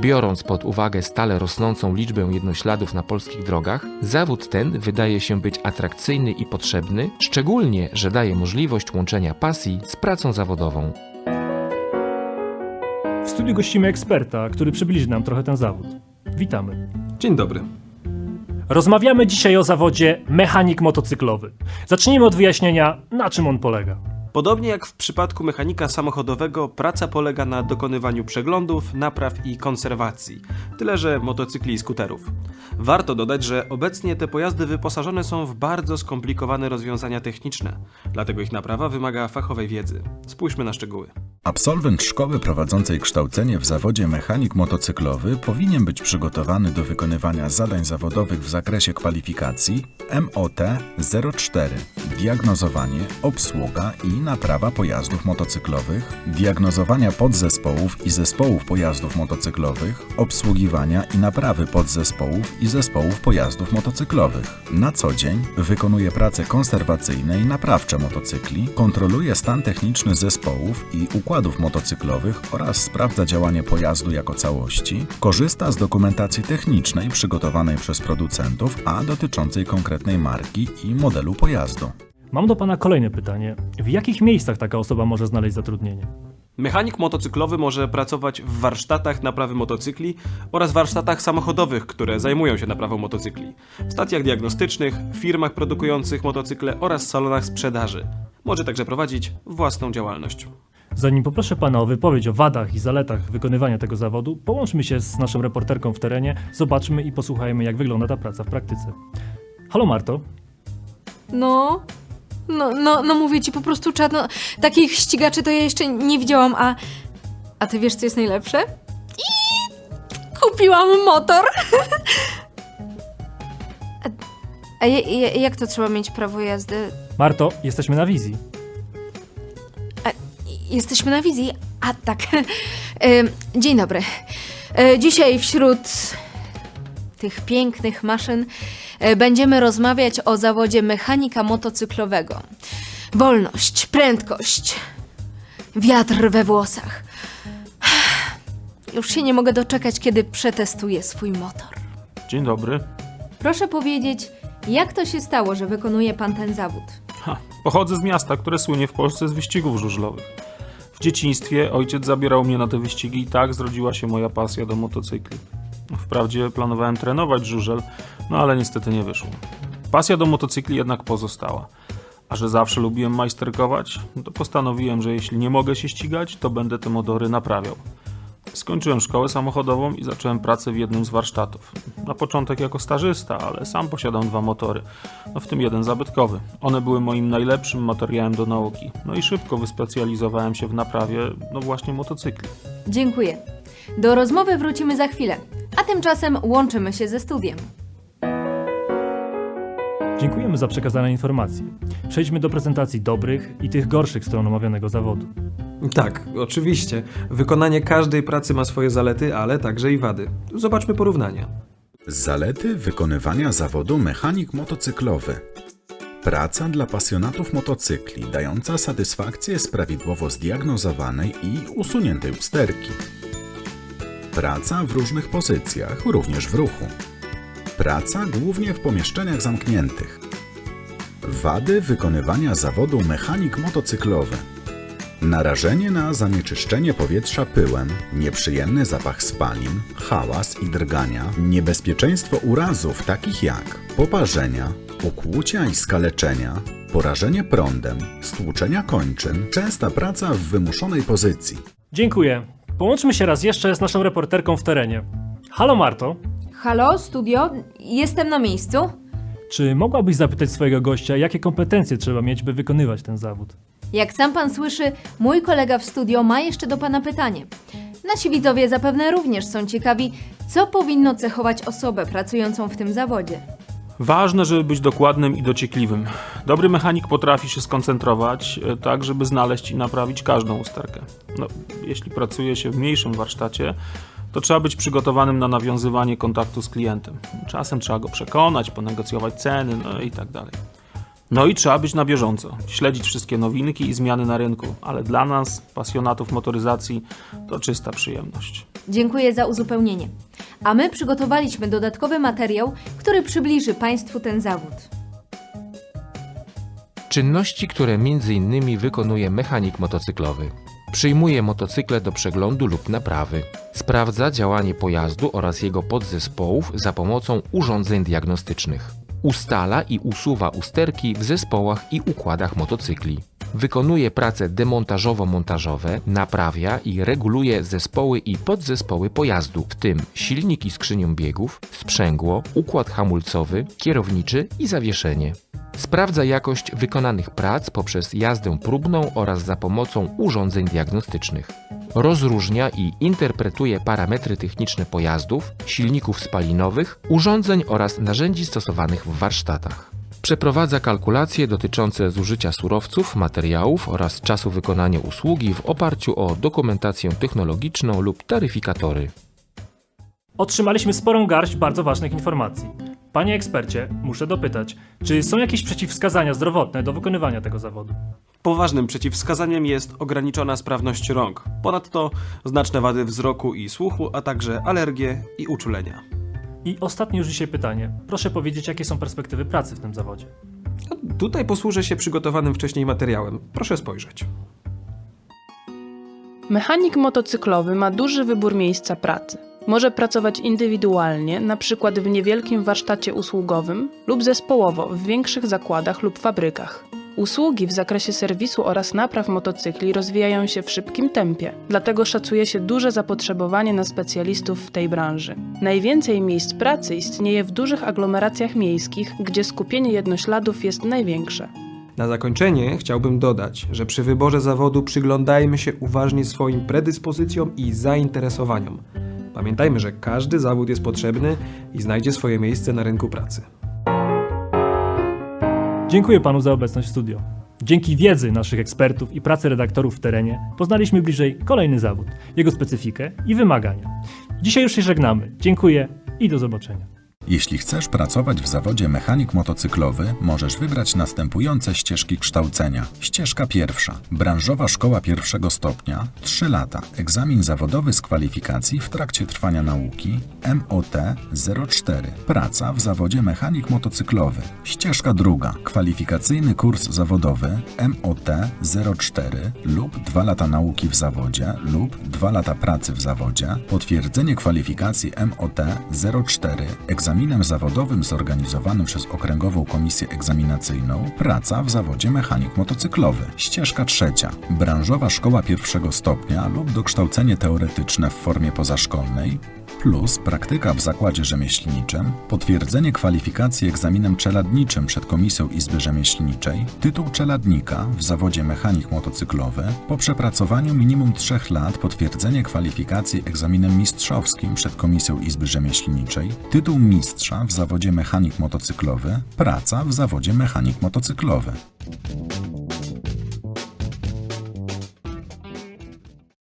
Biorąc pod uwagę stale rosnącą liczbę jednośladów na polskich drogach, zawód ten wydaje się być atrakcyjny i potrzebny, szczególnie, że daje możliwość łączenia pasji z pracą zawodową. W studiu gościmy eksperta, który przybliży nam trochę ten zawód. Witamy. Dzień dobry. Rozmawiamy dzisiaj o zawodzie mechanik motocyklowy. Zacznijmy od wyjaśnienia, na czym on polega. Podobnie jak w przypadku mechanika samochodowego, praca polega na dokonywaniu przeglądów, napraw i konserwacji, tyle że motocykli i skuterów. Warto dodać, że obecnie te pojazdy wyposażone są w bardzo skomplikowane rozwiązania techniczne, dlatego ich naprawa wymaga fachowej wiedzy. Spójrzmy na szczegóły. Absolwent szkoły prowadzącej kształcenie w zawodzie mechanik motocyklowy powinien być przygotowany do wykonywania zadań zawodowych w zakresie kwalifikacji MOT 04, diagnozowanie, obsługa i naprawa pojazdów motocyklowych, diagnozowania podzespołów i zespołów pojazdów motocyklowych, obsługiwania i naprawy podzespołów i zespołów pojazdów motocyklowych. Na co dzień wykonuje prace konserwacyjne i naprawcze motocykli, kontroluje stan techniczny zespołów i układów motocyklowych oraz sprawdza działanie pojazdu jako całości, korzysta z dokumentacji technicznej przygotowanej przez producentów, a dotyczącej konkretnej marki i modelu pojazdu. Mam do Pana kolejne pytanie. W jakich miejscach taka osoba może znaleźć zatrudnienie? Mechanik motocyklowy może pracować w warsztatach naprawy motocykli oraz warsztatach samochodowych, które zajmują się naprawą motocykli, w stacjach diagnostycznych, firmach produkujących motocykle oraz salonach sprzedaży. Może także prowadzić własną działalność. Zanim poproszę Pana o wypowiedź o wadach i zaletach wykonywania tego zawodu, połączmy się z naszą reporterką w terenie, zobaczmy i posłuchajmy, jak wygląda ta praca w praktyce. Halo Marto, No, no, no, no mówię ci po prostu czad, no, takich ścigaczy to ja jeszcze nie widziałam, a, a ty wiesz co jest najlepsze? I kupiłam motor. a a jak to trzeba mieć prawo jazdy? Marto, jesteśmy na wizji. Jesteśmy na wizji? A tak. Dzień dobry. E, Dzisiaj wśród tych pięknych maszyn e, będziemy rozmawiać o zawodzie mechanika motocyklowego. Wolność, prędkość, wiatr we włosach. Już się nie mogę doczekać, kiedy przetestuję swój motor. Dzień dobry. Proszę powiedzieć, jak to się stało, że wykonuje pan ten zawód? Ha, pochodzę z miasta, które słynie w Polsce z wyścigów żużlowych. W dzieciństwie ojciec zabierał mnie na te wyścigi i tak zrodziła się moja pasja do motocykli. Wprawdzie planowałem trenować żużel, no ale niestety nie wyszło. Pasja do motocykli jednak pozostała. A że zawsze lubiłem majsterkować, to postanowiłem, że jeśli nie mogę się ścigać, to będę te motory naprawiał. Skończyłem szkołę samochodową i zacząłem pracę w jednym z warsztatów. Na początek jako stażysta, ale sam posiadam dwa motory, no w tym jeden zabytkowy. One były moim najlepszym materiałem do nauki. No i szybko wyspecjalizowałem się w naprawie, no właśnie motocykli. Dziękuję. Do rozmowy wrócimy za chwilę, a tymczasem łączymy się ze studiem. Dziękujemy za przekazane informacje. Przejdźmy do prezentacji dobrych i tych gorszych stron omawianego zawodu. Tak, oczywiście. Wykonanie każdej pracy ma swoje zalety, ale także i wady. Zobaczmy porównania. Zalety wykonywania zawodu mechanik motocyklowy. Praca dla pasjonatów motocykli, dająca satysfakcję z prawidłowo zdiagnozowanej i usuniętej usterki. Praca w różnych pozycjach, również w ruchu. Praca głównie w pomieszczeniach zamkniętych. Wady wykonywania zawodu mechanik motocyklowy. Narażenie na zanieczyszczenie powietrza pyłem, nieprzyjemny zapach spalin, hałas i drgania, niebezpieczeństwo urazów takich jak poparzenia, ukłucia i skaleczenia, porażenie prądem, stłuczenia kończyn, częsta praca w wymuszonej pozycji. Dziękuję. Połączmy się raz jeszcze z naszą reporterką w terenie. Halo Marto, Halo, studio? Jestem na miejscu. czy mogłabyś zapytać swojego gościa, jakie kompetencje trzeba mieć, by wykonywać ten zawód? Jak sam pan słyszy, mój kolega w studio ma jeszcze do pana pytanie. Nasi widzowie zapewne również są ciekawi, co powinno cechować osobę pracującą w tym zawodzie. Ważne, żeby być dokładnym i dociekliwym. Dobry mechanik potrafi się skoncentrować, e, tak żeby znaleźć i naprawić każdą usterkę. No, jeśli pracuje się w mniejszym warsztacie, to trzeba być przygotowanym na nawiązywanie kontaktu z klientem. Czasem trzeba go przekonać, ponegocjować ceny, no i tak dalej. No i trzeba być na bieżąco, śledzić wszystkie nowinki i zmiany na rynku, ale dla nas, pasjonatów motoryzacji, to czysta przyjemność. Dziękuję za uzupełnienie. A my przygotowaliśmy dodatkowy materiał, który przybliży Państwu ten zawód. Czynności, które m.in. wykonuje mechanik motocyklowy. Przyjmuje motocykle do przeglądu lub naprawy. Sprawdza działanie pojazdu oraz jego podzespołów za pomocą urządzeń diagnostycznych. Ustala i usuwa usterki w zespołach i układach motocykli. Wykonuje prace demontażowo-montażowe, naprawia i reguluje zespoły i podzespoły pojazdu, w tym silniki skrzynią biegów, sprzęgło, układ hamulcowy, kierowniczy i zawieszenie. Sprawdza jakość wykonanych prac poprzez jazdę próbną oraz za pomocą urządzeń diagnostycznych. Rozróżnia i interpretuje parametry techniczne pojazdów, silników spalinowych, urządzeń oraz narzędzi stosowanych w warsztatach. Przeprowadza kalkulacje dotyczące zużycia surowców, materiałów oraz czasu wykonania usługi w oparciu o dokumentację technologiczną lub taryfikatory. Otrzymaliśmy sporą garść bardzo ważnych informacji. Panie ekspercie, muszę dopytać, czy są jakieś przeciwwskazania zdrowotne do wykonywania tego zawodu? Poważnym przeciwwskazaniem jest ograniczona sprawność rąk. Ponadto znaczne wady wzroku i słuchu, a także alergie i uczulenia. I ostatnie już dzisiaj pytanie. Proszę powiedzieć, jakie są perspektywy pracy w tym zawodzie? No, Tutaj posłużę się przygotowanym wcześniej materiałem. Proszę spojrzeć. Mechanik motocyklowy ma duży wybór miejsca pracy. Może pracować indywidualnie, na przykład w niewielkim warsztacie usługowym, lub zespołowo w większych zakładach lub fabrykach. Usługi w zakresie serwisu oraz napraw motocykli rozwijają się w szybkim tempie, dlatego szacuje się duże zapotrzebowanie na specjalistów w tej branży. Najwięcej miejsc pracy istnieje w dużych aglomeracjach miejskich, gdzie skupienie jednośladów jest największe. Na zakończenie chciałbym dodać, że przy wyborze zawodu przyglądajmy się uważnie swoim predyspozycjom i zainteresowaniom. Pamiętajmy, że każdy zawód jest potrzebny i znajdzie swoje miejsce na rynku pracy. Dziękuję panu za obecność w studio. Dzięki wiedzy naszych ekspertów i pracy redaktorów w terenie poznaliśmy bliżej kolejny zawód, jego specyfikę i wymagania. Dzisiaj już się żegnamy. Dziękuję i do zobaczenia. Jeśli chcesz pracować w zawodzie mechanik motocyklowy, możesz wybrać następujące ścieżki kształcenia. Ścieżka pierwsza. Branżowa szkoła pierwszego stopnia 3 lata. Egzamin zawodowy z kwalifikacji w trakcie trwania nauki MOT 04. Praca w zawodzie mechanik motocyklowy. Ścieżka druga. Kwalifikacyjny kurs zawodowy MOT 04 lub 2 lata nauki w zawodzie lub 2 lata pracy w zawodzie. Potwierdzenie kwalifikacji MOT 04 egzaminem zawodowym zorganizowanym przez Okręgową Komisję Egzaminacyjną praca w zawodzie mechanik motocyklowy. Ścieżka trzecia. Branżowa szkoła pierwszego stopnia lub dokształcenie teoretyczne w formie pozaszkolnej plus praktyka w zakładzie rzemieślniczym, potwierdzenie kwalifikacji egzaminem czeladniczym przed Komisją Izby Rzemieślniczej, tytuł czeladnika w zawodzie mechanik motocyklowy, po przepracowaniu minimum 3 lat potwierdzenie kwalifikacji egzaminem mistrzowskim przed Komisją Izby Rzemieślniczej, tytuł mistrza w zawodzie mechanik motocyklowy, praca w zawodzie mechanik motocyklowy.